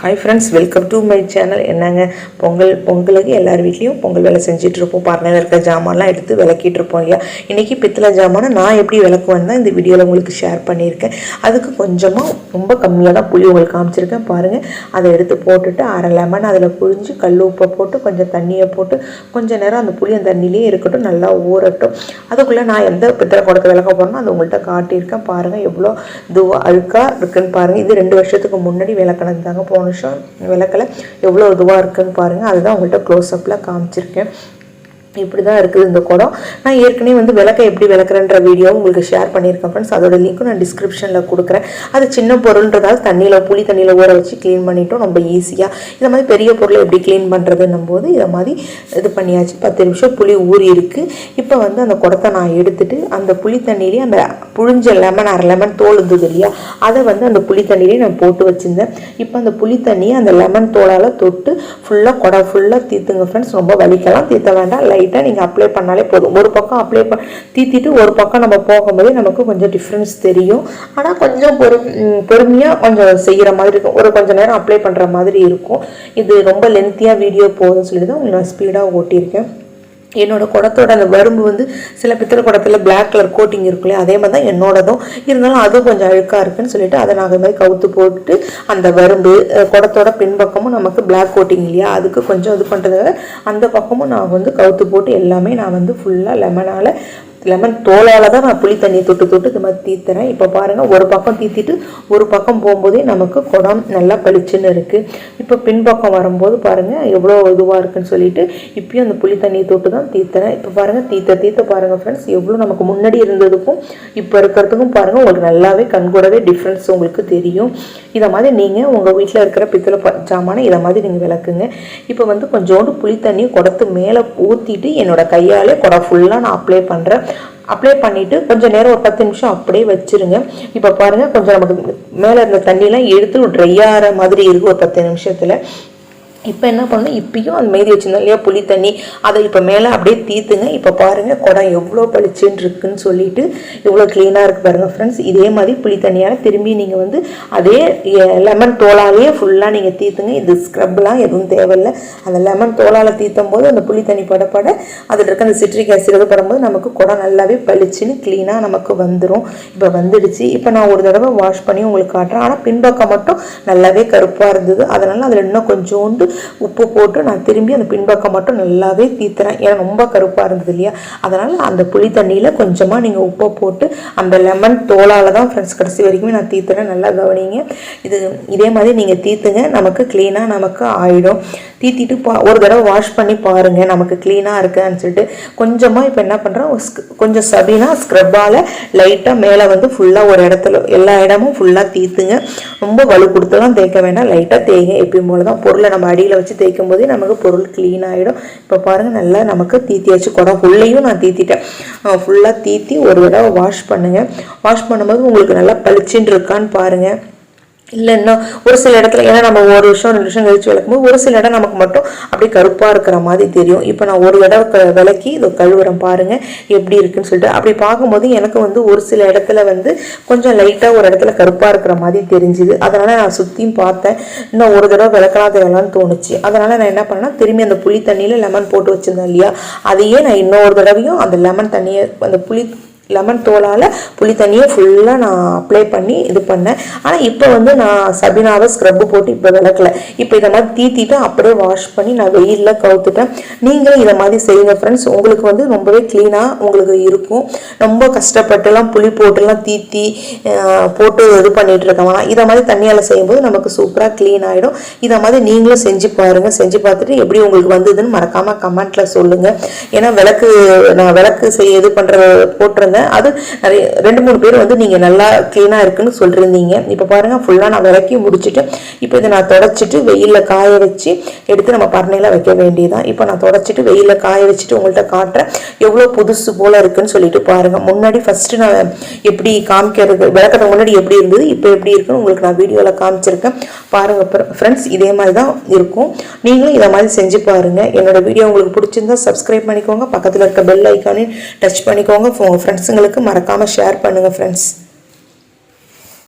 Hi friends welcome to my channel என்னங்க? பொங்கல் பொங்கலுக்கு எல்லார் வீட்லேயும் பொங்கல் வேலை செஞ்சிட்ருப்போம். இருப்போம் இருக்கிற இருக்க ஜாமான்லாம் எடுத்து விளக்கிட்டு இருப்போம் இல்லையா? இன்றைக்கி பித்தளை ஜாமானை நான் எப்படி விளக்குவேன் தான் இந்த வீடியோவில் உங்களுக்கு ஷேர் பண்ணியிருக்கேன். அதுக்கு கொஞ்சமாக ரொம்ப கம்மியாக தான் புளி உங்களுக்கு காமிச்சிருக்கேன். பாருங்கள் அதை எடுத்து போட்டுட்டு அரை லெமன் அதில் புழிஞ்சு கல் உப்பை போட்டு கொஞ்சம் தண்ணியை போட்டு கொஞ்சம் நேரம் அந்த புளி அந்த தண்ணியிலே இருக்கட்டும் நல்லா ஊறட்டும். அதுக்குள்ளே நான் எந்த பித்தளை குடத்தை விளக்க போகிறேனோ அது உங்கள்கிட்ட காட்டியிருக்கேன். பாருங்கள் எவ்வளோ இதுவாக அழுக்காக இருக்குன்னு பாருங்கள் இது ரெண்டு வருஷத்துக்கு முன்னாடி விளக்கினது தாங்க போனோம் வருஷம் விளக்கில். எவ்வளோ இதுவாக இருக்குதுன்னு பாருங்கள் அதுதான் உங்கள்கிட்ட க்ளோஸ்அப்பில் காமிச்சிருக்கேன். இப்படி தான் இருக்குது இந்த குடம். நான் ஏற்கனவே வந்து விளக்க எப்படி விளக்குறேன்ற வீடியோ உங்களுக்கு ஷேர் பண்ணியிருக்கேன் ஃப்ரெண்ட்ஸ் அதோட லிங்க்கும் நான் டிஸ்கிரிப்ஷனில் கொடுக்குறேன். அது சின்ன பொருள்ன்றதால் தண்ணியில் புளி தண்ணியில் ஊற வச்சு க்ளீன் பண்ணிட்டோம். ரொம்ப ஈஸியாக இந்த மாதிரி பெரிய பொருளை எப்படி க்ளீன் பண்ணுறதுன்னும் போது இதை மாதிரி இது பண்ணியாச்சு. பத்து நிமிஷம் புளி ஊறி இருக்குது இப்போ வந்து அந்த குடத்தை நான் எடுத்துட்டு அந்த புளி தண்ணியிலே அந்த புழிஞ்ச லெமன் அரை லெமன் தோல் இருந்தது இல்லையா? அதை வந்து அந்த புளி தண்ணியிலே நான் போட்டு வச்சுருந்தேன். இப்போ அந்த புளி தண்ணியை அந்த லெமன் தோலால் தொட்டு ஃபுல்லாக குடை ஃபுல்லாக தீத்துங்க ஃப்ரெண்ட்ஸ் ரொம்ப வலிக்கலாம். தீத்த வேண்டாம். லைட்டாக நீங்கள் அப்ளை பண்ணாலே போதும். ஒரு பக்கம் அப்ளை ப தீத்திட்டு ஒரு பக்கம் நம்ம போகும்போதே நமக்கு கொஞ்சம் டிஃப்ரென்ஸ் தெரியும். ஆனால் கொஞ்சம் பொறு பொறுமையாக கொஞ்சம் செய்கிற மாதிரி இருக்கும். ஒரு கொஞ்சம் நேரம் அப்ளை பண்ணுற மாதிரி இருக்கும். இது ரொம்ப லென்த்தியாக வீடியோ போதும்னு சொல்லி தான் உங்களுக்கு நான் ஸ்பீடாக ஓட்டியிருக்கேன். என்னோடய குடத்தோட அந்த வரும்பு வந்து சில பித்தளை குடத்தில் பிளாக் கலர் கோட்டிங் இருக்குல்லையே அதே மாதிரி தான் என்னோடதும். இருந்தாலும் அதுவும் கொஞ்சம் அழுக்காக இருக்குன்னு சொல்லிட்டு அதை நான் அது மாதிரி கவுத்து போட்டு அந்த வரும்பு குடத்தோட பின்பக்கமும் நமக்கு பிளாக் கோட்டிங் இல்லையா? அதுக்கு கொஞ்சம் இது பண்ணுறதுக்காக அந்த பக்கமும் நான் வந்து கவுத்து போட்டு எல்லாமே நான் வந்து ஃபுல்லாக லெமனால் லெமன் தோலால் தான் நான் புளி தண்ணியை தொட்டு தொட்டு இது மாதிரி தீத்துறேன். இப்போ பாருங்கள் ஒரு பக்கம் தீத்திட்டு ஒரு பக்கம் போகும்போதே நமக்கு குடம் நல்லா பளிச்சுன்னு இருக்குது இப்போ பின்பக்கம் வரும்போது பாருங்கள் எவ்வளோ இதுவாக இருக்குன்னு சொல்லிட்டு இப்பயும் அந்த புளி தண்ணியை தொட்டு தான் தீத்துறேன். இப்போ பாருங்கள் தீத்த தீத்த பாருங்கள் ஃப்ரெண்ட்ஸ் எவ்வளோ நமக்கு முன்னாடி இருந்ததுக்கும் இப்போ இருக்கிறதுக்கும் பாருங்கள் உங்களுக்கு நல்லாவே கண்கூடவே டிஃப்ரென்ஸ் உங்களுக்கு தெரியும். இதை மாதிரி நீங்கள் உங்கள் வீட்டில் இருக்கிற பித்தளை ப- ஜாமானை இதை மாதிரி நீங்கள் விளக்குங்க. இப்போ வந்து கொஞ்சோண்டு புளி தண்ணி குடத்து மேலே ஊற்றிட்டு என்னோடய கையாலே குடம் ஃபுல்லாக நான் அப்ளை பண்ணுறேன் அப்ளை பண்ணிவிட்டு கொஞ்சம் நேரம் ஒரு பத்து நிமிஷம் அப்படியே வச்சிருங்க. இப்போ பாருங்கள் கொஞ்சம் நமக்கு மேலே இருந்த தண்ணியெலாம் எடுத்து ட்ரை ஆகிற மாதிரி இருக்குது ஒரு பத்து நிமிஷத்தில். இப்போ என்ன பண்ணணும்? இப்பயும் அந்த மீதி வச்சிருந்தோம் இல்லையா? புளி தண்ணி. அதை இப்போ மேலே அப்படியே தீத்துங்க. இப்போ பாருங்கள் குடம் எவ்வளோ பளிச்சுன்னு இருக்குன்னு சொல்லிட்டு எவ்வளோ க்ளீனாக இருக்குது பாருங்கள் ஃப்ரெண்ட்ஸ் இதே மாதிரி புளி தண்ணியால் திரும்பி நீங்கள் வந்து அதே லெமன் தோலாலேயே ஃபுல்லாக நீங்கள் தீத்துங்க. இது ஸ்க்ரப்லாம் எதுவும் தேவையில்லை. அந்த லெமன் தோலால் தீத்தும் போது அந்த புளி தண்ணி பட பட அதில் இருக்க அந்த சிட்ரிக் ஆசிட் இது படும்போது நமக்கு குடம் நல்லாவே பளிச்சுன்னு க்ளீனாக நமக்கு வந்துடும் இப்போ வந்துடுச்சு. இப்போ நான் ஒரு தடவை வாஷ் பண்ணி உங்களுக்கு காட்டுறேன். ஆனால் பின்பக்கம் மட்டும் நல்லாவே கருப்பாக இருந்தது. அதனால் அதில் இன்னும் கொஞ்சோண்டு உப்பு போட்டு நான் திரும்பி அந்த பின்பக்கம் மட்டும் நல்லாவே தீத்துறேன். ஏன்னா ரொம்ப கருப்பாக இருந்தது இல்லையா? அதனால் அந்த புளி தண்ணியில் கொஞ்சமாக நீங்கள் உப்பை போட்டு அந்த லெமன் தோலால் தான் ஃப்ரெண்ட்ஸ் கடைசி வரைக்குமே நான் தீத்துறேன். நல்லா கவனிங்க. இது இதே மாதிரி நீங்கள் தீத்துங்க. நமக்கு க்ளீனாக நமக்கு ஆயிடும். தீத்திட்டு பா ஒரு தடவை வாஷ் பண்ணி பாருங்கள் நமக்கு க்ளீனாக இருக்குன்னு சொல்லிட்டு கொஞ்சமாக இப்போ என்ன பண்ணுறோம் கொஞ்சம் சபினா ஸ்க்ரப்பால் லைட்டாக மேலே வந்து ஃபுல்லாக ஒரு இடத்துல எல்லா இடமும் ஃபுல்லாக தீத்துங்க. ரொம்ப வலு கொடுத்துலாம் தேய்க்க வேண்டாம். லைட்டாக தேய்ங்க. எப்பயும் போல தான் பொருளை நம்ம கையில் வச்சு தேய்க்கும் போதே நமக்கு பொருள் க்ளீன் ஆகிடும் இப்போ பாருங்கள் நல்லா நமக்கு தீத்தியாச்சு. குடம் ஃபுல்லையும் நான் தீத்திட்டேன். ஃபுல்லாக தீத்தி ஒரு தடவை வாஷ் பண்ணுங்கள் வாஷ் பண்ணும்போது உங்களுக்கு நல்லா பளிச்சுன்னு இருக்கான்னு பாருங்கள் இல்லைன்னா ஒரு சில இடத்துல ஏன்னா நம்ம ஒரு வருஷம் ரெண்டு வருஷம் கழிச்சு விளக்கும்போது ஒரு சில இடம் நமக்கு மட்டும் அப்படியே கருப்பாக இருக்கிற மாதிரி தெரியும். இப்போ நான் ஒரு தடவை விளக்கி இதை கழுவுறேன் பாருங்கள் எப்படி இருக்குன்னு சொல்லிட்டு அப்படி பார்க்கும்போது எனக்கு வந்து ஒரு சில இடத்துல வந்து கொஞ்சம் லைட்டாக ஒரு இடத்துல கருப்பாக இருக்கிற மாதிரி தெரிஞ்சுது. அதனால் நான் சுற்றியும் பார்த்தேன். இன்னும் ஒரு தடவை விளக்கலாம் தேவையில்லான்னு தோணுச்சு. அதனால் நான் என்ன பண்ணேன்னா திரும்பி அந்த புளி தண்ணியில் லெமன் போட்டு வச்சுருந்தேன் இல்லையா? அதையே நான் இன்னொரு தடவையும் அந்த லெமன் தண்ணியை அந்த புளி லெமன் தோலால் புளி தண்ணியை ஃபுல்லாக நான் அப்ளை பண்ணி இது பண்ணேன். ஆனால் இப்போ வந்து நான் சபினாவை ஸ்க்ரப்பு போட்டு இப்போ விளக்கல. இப்போ இதை மாதிரி தீத்திட்டு அப்படியே வாஷ் பண்ணி நான் வெயிலில் கவுத்துட்டேன். நீங்களும் இதை மாதிரி செய்யுங்க ஃப்ரெண்ட்ஸ் உங்களுக்கு வந்து ரொம்பவே க்ளீனாக உங்களுக்கு இருக்கும். ரொம்ப கஷ்டப்பட்டுலாம் புளி போட்டுலாம் தீத்தி போட்டு இது பண்ணிகிட்டு இருக்கோம்னா இதை மாதிரி தண்ணியால் செய்யும்போது நமக்கு சூப்பராக க்ளீன் ஆகிடும் இதை மாதிரி நீங்களும் செஞ்சு பாருங்கள் செஞ்சு பார்த்துட்டு எப்படி உங்களுக்கு வந்ததுன்னு மறக்காமல் கமெண்ட்டில் சொல்லுங்கள் ஏன்னா விளக்கு நான் விளக்கு செய்ய இது பண்ணுற போட்டிருந்தேன். அது நிறைய ரெண்டு மூணு பேர் வந்து நீங்கள் நல்லா க்ளீனாக இருக்குன்னு சொல்லியிருந்தீங்க இப்போ பாருங்கள் ஃபுல்லாக நான் விளக்கி முடிச்சுட்டு இப்போ இதை நான் தொடச்சிட்டு வெயிலில் காய வச்சு எடுத்து நம்ம பரணையில் வைக்க வேண்டியதான் இப்போ நான் தொடச்சிட்டு வெயிலில் காய வச்சுட்டு உங்கள்கிட்ட காட்டுறேன். எவ்வளோ புதுசு போல் இருக்குன்னு சொல்லிட்டு பாருங்கள் முன்னாடி ஃபஸ்ட்டு நான் எப்படி காமிக்கிறது விளக்கத்துக்கு முன்னாடி எப்படி இருந்தது இப்போ எப்படி இருக்குன்னு உங்களுக்கு நான் வீடியோவில் காமிச்சிருக்கேன். பாருங்கள் ஃப்ரெண்ட்ஸ் இதே மாதிரி தான் இருக்கும். நீங்களும் இதை மாதிரி செஞ்சு பாருங்கள் என்னோடய வீடியோ உங்களுக்கு பிடிச்சிருந்தா சப்ஸ்கிரைப் பண்ணிக்கோங்க. பக்கத்தில் இருக்க பெல் ஐக்கானையும் டச் பண்ணிக்கோங்க. உங்கள் ஃப்ரெண்ட்ஸுங்களுக்கு மறக்காமல் ஷேர் பண்ணுங்கள் ஃப்ரெண்ட்ஸ்